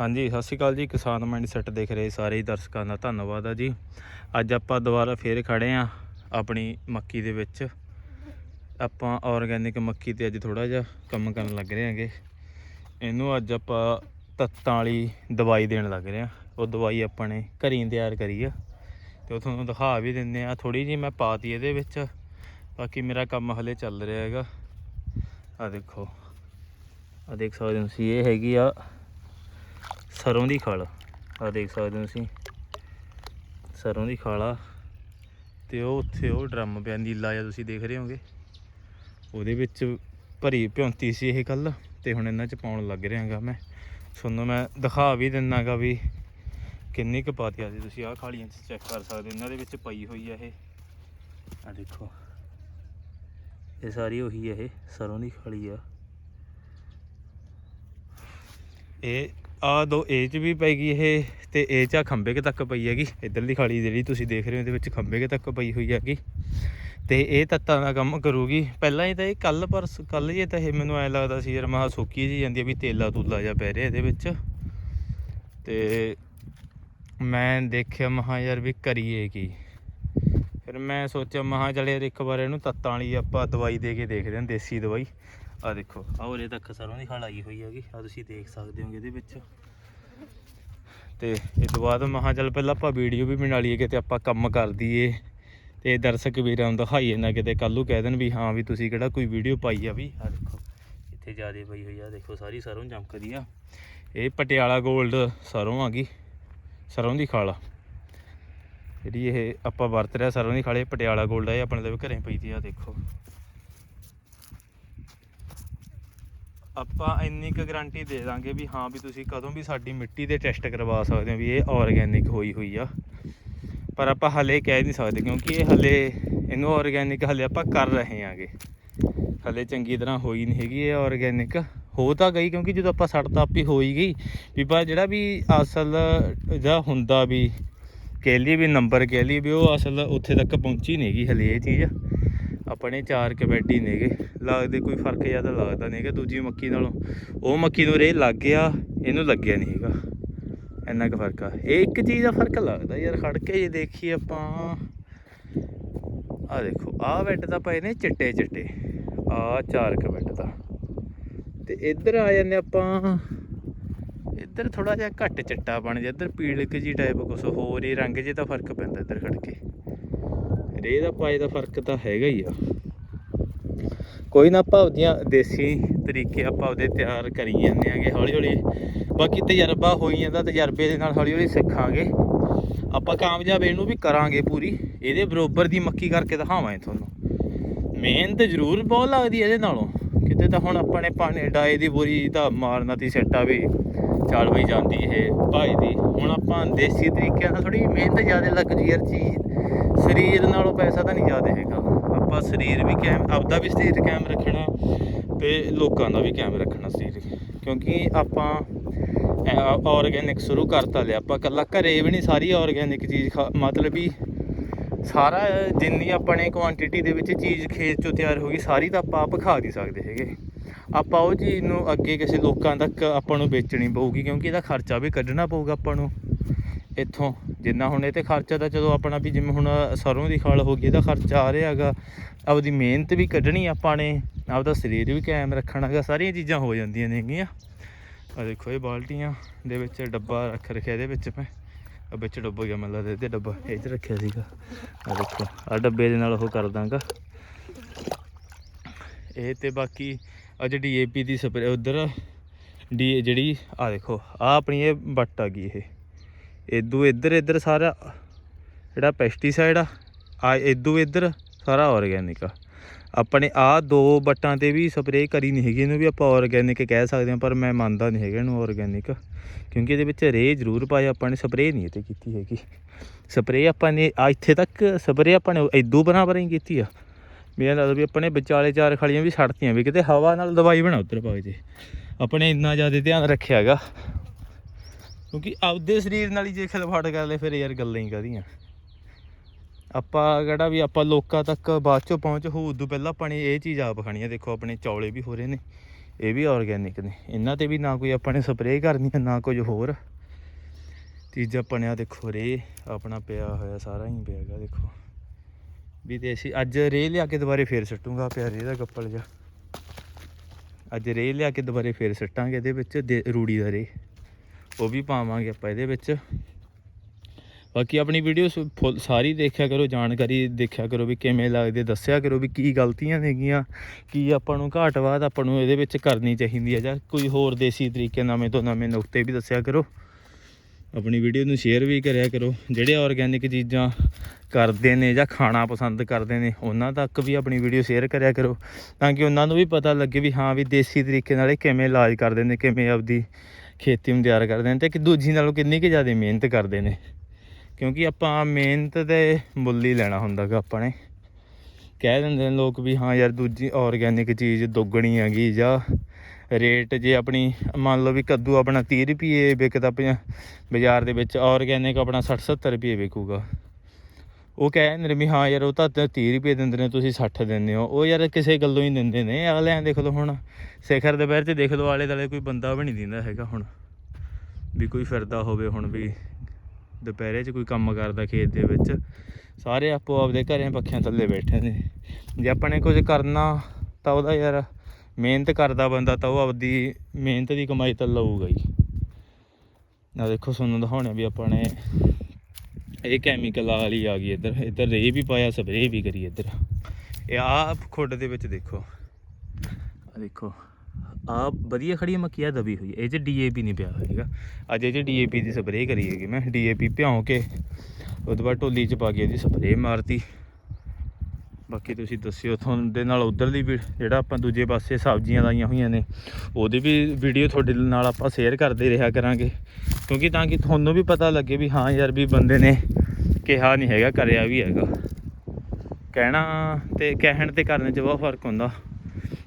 ਹਾਂਜੀ, ਸਤਿ ਸ਼੍ਰੀ ਅਕਾਲ ਜੀ। ਕਿਸਾਨ ਮਾਈਂਡ ਸੈੱਟ ਦੇਖ ਰਹੇ ਸਾਰੇ ਹੀ ਦਰਸ਼ਕਾਂ ਦਾ ਧੰਨਵਾਦ ਆ ਜੀ। ਅੱਜ ਆਪਾਂ ਦੁਬਾਰਾ ਫੇਰ ਖੜੇ ਆ ਆਪਣੀ ਮੱਕੀ ਦੇ ਵਿੱਚ। ਆਪਾਂ ਆਰਗੈਨਿਕ ਮੱਕੀ ਤੇ ਅੱਜ ਥੋੜਾ ਜਿਹਾ ਕੰਮ ਕਰਨ ਲੱਗ ਰਹੇ ਹਾਂਗੇ। ਇਹਨੂੰ ਅੱਜ ਆਪਾਂ ਤੱਤਾਂ ਵਾਲੀ ਦਵਾਈ ਦੇਣ ਲੱਗ ਰਹੇ ਆ। ਉਹ ਦਵਾਈ ਆਪਾਂ ਨੇ ਘਰੀਂ ਤਿਆਰ ਕਰੀ ਆ। ਤੇ ਉਹ ਤੁਹਾਨੂੰ ਦਿਖਾ ਵੀ ਦਿੰਦੇ ਆ। ਥੋੜੀ ਜੀ ਮੈਂ ਪਾਤੀ ਇਹਦੇ ਵਿੱਚ। ਬਾਕੀ ਮੇਰਾ ਕੰਮ ਹਲੇ ਚੱਲ ਰਿਹਾ ਹੈਗਾ। ਆ ਦੇਖੋ। ਆ ਦੇਖ ਸਕਦੇ ਹੋ ਤੁਸੀਂ, ਇਹ ਹੈਗੀ ਆ ਸਰੋਂ ਦੀ ਖਲ। ਆ ਦੇਖ ਸਕਦੇ ਹੋ ਤੁਸੀਂ। ਸਰੋਂ ਦੀ ਖਲ ਆ। ਤੇ ਉਹ ਉੱਥੇ ਉਹ ਡਰਮ ਪਿਆ, ਨੀਲਾ ਜਿਹਾ ਤੁਸੀਂ ਦੇਖ ਰਹੇ ਹੋਗੇ। ਉਹਦੇ ਵਿੱਚ ਭਰੀ ਭਿਉਂਤੀ ਸੀ ਇਹ ਕੱਲ ਤੇ ਹੁਣ ਇਹਨਾਂ 'ਚ ਪਾਉਣ ਲੱਗ ਰਿਹਾਗਾ ਮੈਂ। ਤੁਹਾਨੂੰ ਮੈਂ ਦਿਖਾ ਵੀ ਦਿੰਨਾਗਾ ਵੀ ਕਿੰਨੀ ਕੁ ਪਾਤੀ ਆ। ਤੁਸੀਂ ਆਹ ਖਾਲੀਆਂ 'ਚ ਚੈੱਕ ਕਰ ਸਕਦੇ ਇਹਨਾਂ ਦੇ ਵਿੱਚ ਪਈ ਹੋਈ ਆ ਇਹ। ਆ ਦੇਖੋ। ਇਹ ਸਾਰੀ ਉਹੀ ਆ ਇਹ, ਸਰੋਂ ਦੀ ਖਾਲੀ ਆ। ਇਹ ਆ ਦੋ ਏ ਚ ਵੀ ਪੈ ਗਈ ਇਹ ਤੇ ਏ ਚ ਆ ਖੰਬੇ ਕੇ ਤੱਕ ਪਈ ਹੈਗੀ। ਇਧਰਲੀ ਖਾਲੀ ਜਿਹੜੀ ਤੁਸੀਂ ਦੇਖ ਰਹੇ ਹੋ ਇਹਦੇ ਵਿੱਚ ਖੰਬੇ ਕੇ ਤੱਕ ਪਈ ਹੋਈ ਹੈਗੀ। ਤੇ ਇਹ ਤੱਤਾਂ ਦਾ ਕੰਮ ਕਰੂਗੀ। ਪਹਿਲਾਂ ਹੀ ਤਾਂ ਇਹ ਕੱਲ ਪਰਸ ਕੱਲ ਜੇ ਤਾਂ ਇਹ ਮੈਨੂੰ ਐ ਲੱਗਦਾ ਸੀ ਯਾਰ ਮਹਾ ਸੁੱਕੀ ਜੀ ਜਾਂਦੀ ਆ ਵੀ ਤੇਲਾ ਤੂਲਾ ਜਿਹਾ ਪੈ ਰਿਹਾ ਇਹਦੇ ਵਿੱਚ। ਤੇ ਮੈਂ ਦੇਖਿਆ ਮਹਾ ਯਾਰ ਵੀ ਕਰੀਏ ਕੀ। ਫਿਰ ਮੈਂ ਸੋਚਿਆ ਮਹਾ ਚਲ ਯਾਰ ਇੱਕ ਵਾਰ ਇਹਨੂੰ ਤੱਤਾਂ ਵਾਲੀ ਆਪਾਂ ਦਵਾਈ ਦੇ ਕੇ ਦੇਖਦੇ ਹਾਂ, ਦੇਸੀ ਦਵਾਈ। ਆ ਦੇਖੋ। ਆ ਉਰੇ ਤੱਕ ਸਰੋਂ ਦੀ ਖਲ ਆਈ ਹੋਈ ਹੈਗੀ। ਆ ਤੁਸੀਂ ਦੇਖ ਸਕਦੇ ਹੋਗੇ ਇਹਦੇ ਵਿੱਚ। ਤੇ ਇਹ ਤੋਂ ਬਾਅਦ ਮਹਾ ਚੱਲ ਪਹਿਲਾਂ ਆਪਾਂ ਵੀਡੀਓ ਵੀ ਬਣਾ ਲਈਏ ਕਿਤੇ ਆਪਾਂ ਕੰਮ ਕਰ ਦਈਏ। ਤੇ ਦਰਸ਼ਕ ਵੀਰਾਂ ਨੂੰ ਦਿਖਾਈਏ ਨਾ ਕਿਤੇ। ਕੱਲ੍ਹ ਨੂੰ ਕਹਿ ਦੇਣ ਵੀ ਹਾਂ ਵੀ ਤੁਸੀਂ ਕਿਹੜਾ ਕੋਈ ਵੀਡੀਓ ਪਾਈ ਆ ਵੀ। ਆ ਦੇਖੋ ਇੱਥੇ ਜਿਆਦੇ ਪਈ ਹੋਈ ਆ। ਦੇਖੋ ਸਾਰੀ ਸਰੋਂ ਚਮਕਦੀ ਆ। ਇਹ ਪਟਿਆਲਾ 골ਡ ਸਰੋਂ ਆ ਗਈ। ਸਰੋਂ ਦੀ ਖਾਲ ਜਿਹੜੀ ਇਹ ਆਪਾਂ ਵਰਤ ਰਿਹਾ ਸਰੋਂ ਦੀ ਖਾਲੇ ਪਟਿਆਲਾ 골ਡ ਆ ਇਹ ਆਪਣੇ ਦੇ ਘਰੇ ਪਈ ਦੀ ਆ ਦੇਖੋ। ਆਪਾਂ ਇੰਨੀ ਕੁ ਗਾਰੰਟੀ ਦੇ ਦਾਂਗੇ ਵੀ ਹਾਂ ਵੀ ਤੁਸੀਂ ਕਦੋਂ ਵੀ ਸਾਡੀ ਮਿੱਟੀ ਦੇ ਟੈਸਟ ਕਰਵਾ ਸਕਦੇ ਹੋ ਵੀ ਇਹ ਆਰਗੈਨਿਕ ਹੋਈ ਹੋਈ ਆ। ਪਰ ਆਪਾਂ ਹਲੇ ਕਹਿ ਨਹੀਂ ਸਕਦੇ ਕਿਉਂਕਿ ਇਹ ਹਲੇ ਇਹਨੂੰ ਆਰਗੈਨਿਕ ਹਲੇ ਆਪਾਂ ਕਰ ਰਹੇ ਆਂਗੇ। ਹਲੇ ਚੰਗੀ ਤਰ੍ਹਾਂ ਹੋਈ ਨਹੀਂ ਹੈਗੀ ਇਹ ਆਰਗੈਨਿਕ ਹੋ ਤਾਂ ਗਈ ਕਿਉਂਕਿ ਜਦੋਂ ਆਪਾਂ ਸੜ ਤਾਂ ਆਪੀ ਹੋ ਗਈ। ਵੀ ਪਰ ਜਿਹੜਾ ਵੀ ਅਸਲ ਜਿਹੜਾ ਹੁੰਦਾ ਵੀ ਕਹਿ ਲਈਏ ਵੀ ਨੰਬਰ ਕਹਿ ਲਈਏ ਵੀ ਉਹ ਅਸਲ ਉੱਥੇ ਤੱਕ ਪਹੁੰਚੀ ਨਹੀਂ ਹੈਗੀ ਹਲੇ ਇਹ ਚੀਜ਼। ਆਪਣੇ ਚਾਰ ਕਬੱਡੀ ਨੇਗੇ। ਲੱਗਦੇ ਕੋਈ ਫ਼ਰਕ ਜ਼ਿਆਦਾ ਲੱਗਦਾ ਨਹੀਂਗਾ ਦੂਜੀ ਮੱਕੀ ਨਾਲੋਂ। ਉਹ ਮੱਕੀ ਨੂੰ ਰੇ ਲੱਗ ਗਿਆ, ਇਹਨੂੰ ਲੱਗਿਆ ਨਹੀਂ ਹੈਗਾ। ਇੰਨਾ ਕੁ ਫ਼ਰਕ ਆ। ਇਹ ਇੱਕ ਚੀਜ਼ ਦਾ ਫ਼ਰਕ ਲੱਗਦਾ ਯਾਰ, ਖੜ ਕੇ ਜੇ ਦੇਖੀਏ ਆਪਾਂ। ਆ ਦੇਖੋ, ਆਹ ਬੈੱਡ ਤਾਂ ਪਏ ਨੇ ਚਿੱਟੇ ਚਿੱਟੇ। ਆ ਚਾਰ ਕ ਬੈੱਡ ਦਾ ਤੇ ਇੱਧਰ ਆ ਜਾਂਦੇ ਆਪਾਂ। ਇੱਧਰ ਥੋੜਾ ਜਿਹਾ ਘੱਟ ਚਿੱਟਾ ਬਣ ਜਾ, ਇੱਧਰ ਪੀਲਕ ਜੀ ਟਾਈਪ ਕੁਛ ਹੋਰ ਹੀ ਰੰਗ, ਜੇ ਤਾਂ ਫ਼ਰਕ ਪੈਂਦਾ ਇੱਧਰ ਖੜ ਕੇ। ਰੇ ਦਾ ਪਾਏ ਦਾ ਫ਼ਰਕ ਤਾਂ ਹੈਗਾ ਹੀ ਆ। ਕੋਈ ਨਾ ਆਪਾਂ ਉਹਦੀਆਂ ਦੇਸੀ ਤਰੀਕੇ ਆਪਾਂ ਉਹਦੇ ਤਿਆਰ ਕਰੀ ਜਾਂਦੇ ਆਂਗੇ ਹੌਲੀ ਹੌਲੀ ਬਾਕੀ ਤਜਰਬਾ ਹੋਈ ਜਾਂਦਾ, ਤਜਰਬੇ ਦੇ ਨਾਲ ਹੌਲੀ ਹੌਲੀ ਸਿੱਖਾਂਗੇ। ਆਪਾਂ ਕਾਮਯਾਬ ਇਹਨੂੰ ਵੀ ਕਰਾਂਗੇ ਪੂਰੀ। ਇਹਦੇ ਬਰੋਬਰ ਦੀ ਮੱਕੀ ਕਰਕੇ ਦਿਖਾਵਾਂਗੇ ਤੁਹਾਨੂੰ। ਮਿਹਨਤ ਜ਼ਰੂਰ ਬਹੁਤ ਲੱਗਦੀ ਇਹਦੇ ਨਾਲੋਂ। ਕਿਤੇ ਤਾਂ ਹੁਣ ਆਪਾਂ ਨੇ ਪਾਣੀ ਡਾਏ ਦੀ ਬੋਰੀ ਤਾਂ ਮਾਰਨਾ ਤੀ, ਸੈੱਟਾ ਵੀ ਚਾਲ ਵਈ ਜਾਂਦੀ ਇਹ ਭਾਈ ਦੀ। ਹੁਣ ਆਪਾਂ ਦੇਸੀ ਤਰੀਕਿਆਂ ਨਾਲ ਥੋੜੀ ਮਿਹਨਤ ਜ਼ਿਆਦਾ ਲੱਗ ਜੀ ਯਾਰ ਚੀਜ਼। ਸਰੀਰ ਨਾਲੋਂ ਪੈਸਾ ਤਾਂ ਨਹੀਂ ਜ਼ਿਆਦਾ ਹੈਗਾ। ਆਪਾਂ ਸਰੀਰ ਵੀ ਕਾਇਮ, ਆਪਦਾ ਵੀ ਸਰੀਰ ਕਾਇਮ ਰੱਖਣਾ ਤੇ ਲੋਕਾਂ ਦਾ ਵੀ ਕਾਇਮ ਰੱਖਣਾ ਸਰੀਰ। ਕਿਉਂਕਿ ਆਪਾਂ ਆਰਗੈਨਿਕ ਸ਼ੁਰੂ ਕਰਤਾ ਲਿਆ। ਆਪਾਂ ਕੱਲਾ ਘਰੇ ਵੀ ਨਹੀਂ ਸਾਰੀ ਆਰਗੈਨਿਕ ਚੀਜ਼ ਖਾ- ਮਤਲਬ ਵੀ ਸਾਰਾ ਜਿੰਨੀ ਆਪਣੇ ਕੁਆਂਟੀਟੀ ਦੇ ਵਿੱਚ ਚੀਜ਼ ਖੇਤ ਚੋਂ ਤਿਆਰ ਹੋ ਗਈ, ਸਾਰੀ ਤਾਂ ਆਪਾਂ ਆਪ ਖਾ ਨਹੀਂ ਸਕਦੇ ਹੈਗੇ। ਆਪਾਂ ਉਹ ਚੀਜ਼ ਨੂੰ ਅੱਗੇ ਕਿਸੇ ਲੋਕਾਂ ਤੱਕ ਆਪਾਂ ਨੂੰ ਵੇਚਣੀ ਪਊਗੀ, ਕਿਉਂਕਿ ਇਹਦਾ ਖਰਚਾ ਵੀ ਕੱਢਣਾ ਪਊਗਾ ਆਪਾਂ ਨੂੰ। ਇੱਥੋਂ ਜਿੰਨਾ ਹੁਣ ਇਹ ਤੇ ਖਰਚਾ ਤਾਂ ਚਲੋ ਆਪਣਾ ਵੀ ਜਿਵੇਂ ਹੁਣ ਸਰੋਂ ਦੀ ਖਾਲ ਹੋ ਗਈ, ਇਹਦਾ ਖਰਚਾ ਆ ਰਿਹਾ ਹੈਗਾ। ਆਪਦੀ ਮਿਹਨਤ ਵੀ ਕੱਢਣੀ ਆਪਾਂ ਨੇ, ਆਪਦਾ ਸਰੀਰ ਵੀ ਕਾਇਮ ਰੱਖਣਾ ਹੈਗਾ। ਸਾਰੀਆਂ ਚੀਜ਼ਾਂ ਹੋ ਜਾਂਦੀਆਂ ਨੇਗੀਆਂ ਆ ਦੇਖੋ ਇਹ ਬਾਲਟੀਆਂ ਦੇ ਵਿੱਚ ਡੱਬਾ ਰੱਖ ਰੱਖਿਆ, ਇਹਦੇ ਵਿੱਚ ਮੈਂ। ਆ ਵਿੱਚ ਡੁੱਬ ਗਿਆ ਮੈਨੂੰ ਲੱਗਦਾ ਇਹਦੇ ਡੱਬਾ ਇਹ 'ਚ ਰੱਖਿਆ ਸੀਗਾ। ਆ ਦੇਖੋ ਆ ਡੱਬੇ ਦੇ ਨਾਲ ਉਹ ਕਰ ਦਾਂਗਾ ਇਹ ਤੇ ਬਾਕੀ ਆ ਜਿਹੜੀ ਡੀਏਪੀ ਦੀ ਸਪਰੇ ਉਧਰ ਡੀ, ਜਿਹੜੀ ਆ ਦੇਖੋ ਆ ਆਪਣੀ ਇਹ ਵੱਟ ਆ ਗਈ ਇਹ। ਇਦੂ ਇੱਧਰ ਇੱਧਰ ਸਾਰਾ ਜਿਹੜਾ ਪੈਸਟੀਸਾਈਡ ਆ ਆ ਇਦੂ ਇੱਧਰ ਸਾਰਾ ਆਰਗੈਨਿਕ ਆ। ਆਪਣੇ ਆ ਦੋ ਬੱਟਾਂ ਤੇ ਵੀ ਸਪਰੇਅ ਕਰੀ ਨਹੀਂ ਹੈਗੀ, ਇਹਨੂੰ ਵੀ ਆਪਾਂ ਆਰਗੈਨਿਕ ਕਹਿ ਸਕਦੇ ਹਾਂ, ਪਰ ਮੈਂ ਮੰਨਦਾ ਨਹੀਂ ਹੈਗਾ ਇਹਨੂੰ ਆਰਗੈਨਿਕ ਕਿਉਂਕਿ ਇਹਦੇ ਵਿੱਚ ਰੇ ਜ਼ਰੂਰ ਪਾਇਆ ਆਪਾਂ ਨੇ ਸਪਰੇਅ ਨਹੀਂ ਇਹ 'ਤੇ ਕੀਤੀ ਹੈਗੀ। ਸਪਰੇਅ ਆਪਾਂ ਨੇ ਆ ਇੱਥੇ ਤੱਕ ਸਪਰੇਅ ਆਪਾਂ ਨੇ ਇਦੂ ਬਰਾਬਰ ਹੀ ਕੀਤੀ ਆ। ਮੇਰਾ ਲੱਗਦਾ ਵੀ ਆਪਣੇ ਵਿਚਾਲੇ ਚਾਰ ਖਲੀਆਂ ਵੀ ਛੱਡਤੀਆਂ ਵੀ, ਕਿਤੇ ਹਵਾ ਨਾਲ ਦਵਾਈ ਬਣਾ ਉੱਧਰ ਪਾ ਜੇ। ਆਪਣੇ ਇੰਨਾ ਜ਼ਿਆਦਾ ਧਿਆਨ ਰੱਖਿਆ ਹੈਗਾ। ਕਿਉਂਕਿ ਆਪਦੇ ਸਰੀਰ ਨਾਲ ਹੀ ਜੇ ਖਿਲਵਾੜ ਕਰ ਲੈ, ਫਿਰ ਯਾਰ ਗੱਲਾਂ ਹੀ ਕਾਹਦੀਆਂ। ਆਪਾਂ ਕਿਹੜਾ ਵੀ ਆਪਾਂ ਲੋਕਾਂ ਤੱਕ ਬਾਅਦ ਚੋਂ ਪਹੁੰਚ ਹੋ ਉਦੋਂ ਪਹਿਲਾਂ ਆਪਾਂ ਨੇ ਇਹ ਚੀਜ਼ ਆਪ ਖਾਣੀ ਆ, ਦੇਖੋ ਆਪਣੇ ਚੌਲੇ ਵੀ ਹੋ ਰਹੇ ਨੇ, ਇਹ ਵੀ ਆਰਗੈਨਿਕ ਨੇ। ਇਹਨਾਂ ਤੇ ਵੀ ਨਾ ਕੋਈ ਆਪਾਂ ਨੇ ਸਪਰੇਅ ਕਰਨੀ ਹੈ ਨਾ ਕੁਝ ਹੋਰ। ਤੀਜਾ ਆਪਾਂ ਦੇਖੋ ਰੇ, ਆਪਣਾ ਪਿਆ ਹੋਇਆ ਸਾਰਾ ਹੀ ਪਿਆ ਹੈਗਾ, ਦੇਖੋ। ਵੀ ਤੇ ਅਸੀਂ ਅੱਜ ਰੇਹ ਲਿਆ ਕੇ ਦੁਬਾਰੇ ਫੇਰ ਸੱਟੂਗਾ ਪਿਆ ਰੇ ਦਾ ਕੱਪਲ ਜਾ ਅੱਜ ਰੇਹ ਲਿਆ ਕੇ ਦੁਬਾਰੇ ਫੇਰ ਸੱਟਾਂਗੇ ਇਹਦੇ ਵਿੱਚ ਦੇ- ਰੂੜੀ ਦਾ ਰੇਹ। ਉਹ ਵੀ ਪਾਵਾਂਗੇ ਆਪਾਂ ਇਹਦੇ ਵਿੱਚ। ਬਾਕੀ ਆਪਣੀ ਵੀਡੀਓ ਫੁੱਲ ਸਾਰੀ ਦੇਖਿਆ ਕਰੋ, ਜਾਣਕਾਰੀ ਦੇਖਿਆ ਕਰੋ ਵੀ ਕਿਵੇਂ ਲੱਗਦੇ, ਦੱਸਿਆ ਕਰੋ ਵੀ ਕੀ ਗਲਤੀਆਂ ਨੇਗੀਆਂ ਕੀ ਆਪਾਂ ਨੂੰ ਘਾਟ ਵਾਧ ਆਪਾਂ ਨੂੰ ਇਹਦੇ ਵਿੱਚ ਕਰਨੀ ਚਾਹੀਦੀ ਹੈ ਜਾਂ ਕੋਈ ਹੋਰ ਦੇਸੀ ਤਰੀਕੇ ਨਵੇਂ ਤੋਂ ਨਵੇਂ ਨੁਕਤੇ ਵੀ ਦੱਸਿਆ ਕਰੋ। ਆਪਣੀ ਵੀਡੀਓ ਨੂੰ ਸ਼ੇਅਰ ਵੀ ਕਰਿਆ ਕਰੋ। ਜਿਹੜੇ ਆਰਗੈਨਿਕ ਚੀਜ਼ਾਂ ਕਰਦੇ ਨੇ ਜਾਂ ਖਾਣਾ ਪਸੰਦ ਕਰਦੇ ਨੇ, ਉਹਨਾਂ ਤੱਕ ਵੀ ਆਪਣੀ ਵੀਡੀਓ ਸ਼ੇਅਰ ਕਰਿਆ ਕਰੋ। ਤਾਂ ਕਿ ਉਹਨਾਂ ਨੂੰ ਵੀ ਪਤਾ ਲੱਗੇ ਵੀ ਹਾਂ ਵੀ ਦੇਸੀ ਤਰੀਕੇ ਨਾਲ ਇਹ ਕਿਵੇਂ ਇਲਾਜ ਕਰਦੇ ਨੇ, ਕਿਵੇਂ ਆਪਦੀ ਖੇਤੀ ਨੂੰ ਤਿਆਰ ਕਰਦੇ ਨੇ ਤੇ ਕਿ ਦੂਜੀ ਨਾਲੋਂ ਕਿੰਨੀ ਕੁ ਜ਼ਿਆਦਾ ਮਿਹਨਤ ਕਰਦੇ ਨੇ। ਕਿਉਂਕਿ ਆਪਾਂ ਮਿਹਨਤ ਦੇ ਮੁੱਲ ਹੀ ਲੈਣਾ ਹੁੰਦਾ ਗਾ ਆਪਾਂ ਨੇ ਕਹਿ ਦਿੰਦੇ ਨੇ ਲੋਕ ਵੀ ਹਾਂ ਯਾਰ ਦੂਜੀ ਆਰਗੈਨਿਕ ਚੀਜ਼ ਦੁੱਗਣੀ ਹੈਗੀ ਜਾਂ ਰੇਟ ਜੇ ਆਪਣੀ ਮੰਨ ਲਓ ਵੀ ਕੱਦੂ ਆਪਣਾ 30 ਰੁਪਏ ਵਿਕਦਾ ਪਿਆ, ਬਾਜ਼ਾਰ ਦੇ ਵਿੱਚ ਆਰਗੈਨਿਕ ਆਪਣਾ 60 70 ਰੁਪਏ ਵਿਕੂਗਾ। ਉਹ ਕਹਿ ਦਿੰਦੇ ਨੇ ਵੀ ਹਾਂ ਯਾਰ ਉਹ ਤਾਂ 30 ਰੁਪਏ ਦਿੰਦੇ ਨੇ, ਤੁਸੀਂ 60 ਦਿੰਦੇ ਹੋ। ਉਹ ਯਾਰ ਕਿਸੇ ਗੱਲੋਂ ਹੀ ਦਿੰਦੇ ਨੇ। ਅਗਲਿਆਂ ਦੇਖ ਲਓ ਹੁਣ, ਸਿਖਰ ਦੁਪਹਿਰ 'ਚ ਦੇਖ ਲਓ ਆਲੇ ਦੁਆਲੇ ਕੋਈ ਬੰਦਾ ਵੀ ਨਹੀਂ ਦਿੰਦਾ ਹੈਗਾ ਹੁਣ। ਵੀ ਕੋਈ ਫਿਰਦਾ ਹੋਵੇ ਹੁਣ ਵੀ ਦੁਪਹਿਰੇ 'ਚ ਕੋਈ ਕੰਮ ਕਰਦਾ ਖੇਤ ਦੇ ਵਿੱਚ, ਸਾਰੇ ਆਪੋ ਆਪਦੇ ਘਰੇ ਪੱਖਿਆਂ ਥੱਲੇ ਬੈਠੇ ਨੇ। ਜੇ ਆਪਾਂ ਨੇ ਕੁਝ ਕਰਨਾ ਤਾਂ ਉਹਦਾ ਯਾਰ ਮਿਹਨਤ ਕਰਦਾ ਬੰਦਾ ਤਾਂ ਉਹ ਆਪਦੀ ਮਿਹਨਤ ਦੀ ਕਮਾਈ ਤਾਂ ਲਊਗਾ ਹੀ। ਨਾ ਦੇਖੋ, ਤੁਹਾਨੂੰ ਦਿਖਾਉਣੇ ਵੀ ਆਪਾਂ ਨੇ ਇਹ ਕੈਮੀਕਲ ਵਾਲੀ ਆ ਗਈ ਇੱਧਰ। ਇੱਧਰ ਰੇ ਵੀ ਪਾਇਆ ਸਪਰੇਅ ਵੀ ਕਰੀ ਇੱਧਰ। ਇਹ ਆ ਖੁੱਡ ਦੇ ਵਿੱਚ ਦੇਖੋ। ਆ ਦੇਖੋ ਆ ਵਧੀਆ ਖੜੀ ਮੱਕੀ ਆ ਦਬੀ ਹੋਈ ਇਹ 'ਚ ਡੀਏਪੀ ਨਹੀਂ ਪਿਆ ਹੋਏਗਾ ਅੱਜ ਇਹ 'ਚ ਡੀਏਪੀ ਦੀ ਸਪਰੇਅ ਕਰੀ ਹੈਗੀ ਮੈਂ। ਡੀਏਪੀ ਭਿਉਂ ਕੇ, ਉਹ ਤੋਂ ਬਾਅਦ ਢੋਲੀ 'ਚ ਪਾ ਕੇ ਇਹਦੀ ਸਪਰੇਅ ਮਾਰਤੀ। ਬਾਕੀ ਤੁਸੀਂ ਦੱਸਿਓ, ਤੁਹਾਨੂੰ ਦੇ ਨਾਲ ਉਧਰਲੀ ਵੀ ਜਿਹੜਾ ਆਪਾਂ ਦੂਜੇ ਪਾਸੇ ਸਬਜ਼ੀਆਂ ਲਾਈਆਂ ਹੋਈਆਂ ਨੇ, ਉਹਦੀ ਵੀ ਵੀਡੀਓ ਤੁਹਾਡੇ ਨਾਲ ਆਪਾਂ ਸ਼ੇਅਰ ਕਰਦੇ ਰਿਹਾ ਕਰਾਂਗੇ। ਕਿਉਂਕਿ ਤਾਂ ਕਿ ਤੁਹਾਨੂੰ ਵੀ ਪਤਾ ਲੱਗੇ ਵੀ ਹਾਂ ਯਾਰ ਵੀ ਬੰਦੇ ਨੇ ਕਿਹਾ ਨਹੀਂ ਹੈਗਾ, ਕਰਿਆ ਵੀ ਹੈਗਾ। ਕਹਿਣਾ ਤੇ ਕਹਿਣ ਤੇ ਕਰਨ 'ਚ ਬਹੁਤ ਫ਼ਰਕ ਹੁੰਦਾ।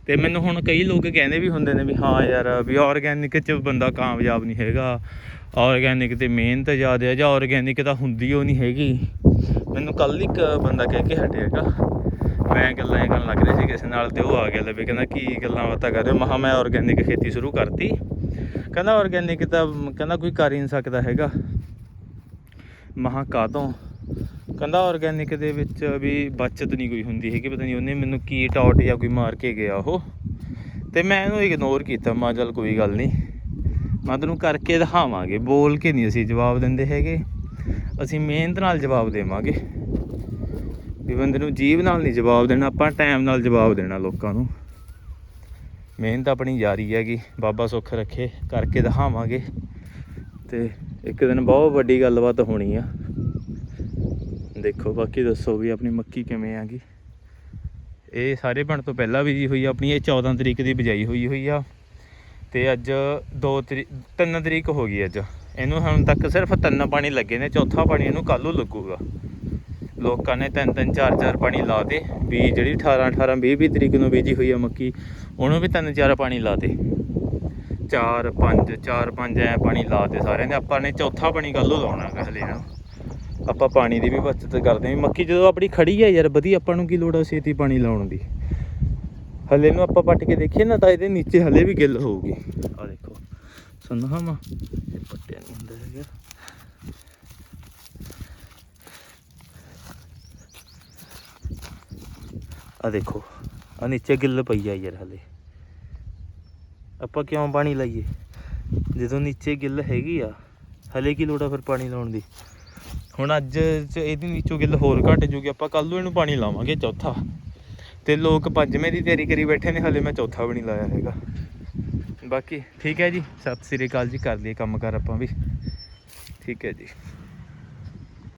ਤੇ ਮੈਨੂੰ ਹੁਣ ਕਈ ਲੋਕ ਕਹਿੰਦੇ ਵੀ ਹੁੰਦੇ ਨੇ ਵੀ ਹਾਂ ਯਾਰ ਵੀ ਆਰਗੈਨਿਕ 'ਚ ਬੰਦਾ ਕਾਮਯਾਬ ਨਹੀਂ ਹੈਗਾ। ਆਰਗੈਨਿਕ ਤੇ ਮਿਹਨਤ ਜ਼ਿਆਦਾ ਹੈ ਜਾਂ ਆਰਗੈਨਿਕ ਤਾਂ ਹੁੰਦੀ ਉਹ ਨਹੀਂ ਹੈਗੀ। ਮੈਨੂੰ ਕੱਲ ਇੱਕ ਬੰਦਾ ਕਹਿ ਕੇ ਹਟਿਆਗਾ ਮੈਂ ਗੱਲਾਂ ਇਹ ਕਰਨ ਲੱਗ ਰਿਹਾ ਸੀ ਕਿਸੇ ਨਾਲ ਤੇ ਉਹ ਆ ਗਿਆ ਲੈ ਵੀ ਕਹਿੰਦਾ ਕੀ ਗੱਲਾਂ ਬਾਤਾਂ ਕਰ ਰਹੇ ਹੋ? ਮਹਾ ਮੈਂ ਆਰਗੈਨਿਕ ਖੇਤੀ ਸ਼ੁਰੂ ਕਰਤੀ। ਕਹਿੰਦਾ ਆਰਗੈਨਿਕ ਤਾਂ ਕਹਿੰਦਾ ਕੋਈ ਕਰ ਹੀ ਨਹੀਂ ਸਕਦਾ ਹੈਗਾ। ਮਹਾ ਕਾਦੋਂ ਕਹਿੰਦਾ ਆਰਗੈਨਿਕ ਦੇ ਵਿੱਚ ਵੀ ਬਚਤ ਨਹੀਂ ਕੋਈ ਹੁੰਦੀ ਹੈਗੀ, ਪਤਾ ਨਹੀਂ ਉਹਨੇ ਮੈਨੂੰ ਕੀ ਟੌਟ ਜਾਂ ਕੋਈ ਮਾਰ ਕੇ ਗਿਆ ਉਹ। ਤੇ ਮੈਂ ਇਹਨੂੰ ਇਗਨੋਰ ਕੀਤਾ, ਮਾ ਚੱਲ ਕੋਈ ਗੱਲ ਨਹੀਂ। ਮੈਂ ਤੈਨੂੰ ਕਰਕੇ ਦਿਖਾਵਾਂਗੇ, ਬੋਲ ਕੇ ਨਹੀਂ ਅਸੀਂ ਜਵਾਬ ਦਿੰਦੇ ਹੈਗੇ। ਅਸੀਂ ਮਿਹਨਤ ਨਾਲ ਜਵਾਬ ਦੇਵਾਂਗੇ। ਵੀ ਬੰਦੇ ਨੂੰ ਜੀਵ ਨਾਲ ਨਹੀਂ ਜਵਾਬ ਦੇਣਾ, ਆਪਾਂ ਟਾਈਮ ਨਾਲ ਜਵਾਬ ਦੇਣਾ ਲੋਕਾਂ ਨੂੰ। ਮਿਹਨਤ ਆਪਣੀ ਜਾਰੀ ਹੈਗੀ, ਬਾਬਾ ਸੁੱਖ ਰੱਖੇ, ਕਰਕੇ ਦਿਖਾਵਾਂਗੇ। ਤੇ ਇੱਕ ਦਿਨ ਬਹੁਤ ਵੱਡੀ ਗੱਲਬਾਤ ਹੋਣੀ ਆ। ਦੇਖੋ, ਬਾਕੀ ਦੱਸੋ ਵੀ ਆਪਣੀ ਮੱਕੀ ਕਿਵੇਂ ਆਗੀ ਇਹ ਸਾਰੇ ਬਣ ਤੋਂ ਪਹਿਲਾਂ ਵੀ ਹੋਈ ਆ, ਆਪਣੀ ਇਹ 14 ਤਰੀਕ ਦੀ ਬਿਜਾਈ ਹੋਈ ਹੋਈ ਆ। ਤੇ ਅੱਜ 2 ਤਰੀਕ 3 ਤਰੀਕ ਹੋ ਗਈ ਅੱਜ। ਇਹਨੂੰ ਹੁਣ ਤੱਕ ਸਿਰਫ ਤਿੰਨ ਪਾਣੀ ਲੱਗੇ ਨੇ, ਚੌਥਾ ਪਾਣੀ ਇਹਨੂੰ ਕੱਲ੍ਹ ਨੂੰ ਲੱਗੂਗਾ। ਲੋਕਾਂ ਨੇ ਤਿੰਨ ਤਿੰਨ ਚਾਰ ਚਾਰ ਪਾਣੀ ਲਾਤੇ ਵੀ ਜਿਹੜੀ 18 18 20 20 ਤਰੀਕ ਨੂੰ ਬੀਜੀ ਹੋਈ ਆ ਮੱਕੀ, ਉਹਨੂੰ ਵੀ ਤਿੰਨ ਚਾਰ ਪਾਣੀ ਲਾਤੇ ਚਾਰ, ਪੰਜ ਚਾਰ, ਪੰਜ ਐ ਪਾਣੀ ਲਾਤੇ ਸਾਰਿਆਂ ਨੇ। ਆਪਾਂ ਨੇ ਚੌਥਾ ਪਾਣੀ ਕੱਲ੍ਹ ਨੂੰ ਲਾਉਣਾ ਹਲੇ ਨਾ। ਆਪਾਂ ਪਾਣੀ ਦੀ ਵੀ ਬਚਤ ਕਰਦੇ ਹਾਂ। ਮੱਕੀ ਜਦੋਂ ਆਪਣੀ ਖੜੀ ਹੈ ਯਾਰ, ਵਧੀਆ ਆਪਾਂ ਨੂੰ ਕੀ ਲੋੜ ਆ ਛੇਤੀ ਪਾਣੀ ਲਾਉਣ ਦੀ? ਹਲੇ ਨੂੰ ਆਪਾਂ ਪੱਟ ਕੇ ਦੇਖੀਏ ਨਾ ਤਾਂ ਇਹਦੇ ਨੀਚੇ ਹਲੇ ਵੀ ਗਿੱਲ ਹੋਊਗੀ। ਆ ਦੇਖੋ। ਸੁਣਨਾ ਮਾ, ਇਹ ਪੱਟਿਆ ਨਹੀਂ ਹੁੰਦਾ ਹੈਗਾ। ਆ ਦੇਖੋ ਆ ਨੀਚੇ ਗਿੱਲ ਪਈ ਆ ਯਾਰ ਹਲੇ। ਆਪਾਂ ਕਿਉਂ ਪਾਣੀ ਲਾਈਏ? ਜਦੋਂ ਨੀਚੇ ਗਿੱਲ ਹੈਗੀ ਆ, ਹਲੇ ਕੀ ਲੋੜ ਆ ਫਿਰ ਪਾਣੀ ਲਾਉਣ ਦੀ? ਹੁਣ ਅੱਜ ਚ ਇਹਦੀ ਨੀਚੋਂ ਗਿੱਲ ਹੋਰ ਘਟ ਜੂਗੀ, ਆਪਾਂ ਕੱਲ ਨੂੰ ਇਹਨੂੰ ਪਾਣੀ ਲਾਵਾਂਗੇ ਚੌਥਾ। ਤੇ ਲੋਕ ਪੰਜਵੇਂ ਦੀ ਤਿਆਰੀ ਕਰੀ ਬੈਠੇ ਨੇ, ਹਲੇ ਮੈਂ ਚੌਥਾ ਵੀ ਨਹੀਂ ਲਾਇਆ ਹੈਗਾ। ਬਾਕੀ ਠੀਕ ਹੈ ਜੀ, ਸਤਿ ਸ੍ਰੀ ਅਕਾਲ ਜੀ, ਕਰ ਲਈਏ ਕੰਮ ਕਰ ਆਪਾਂ ਵੀ। ਠੀਕ ਹੈ ਜੀ।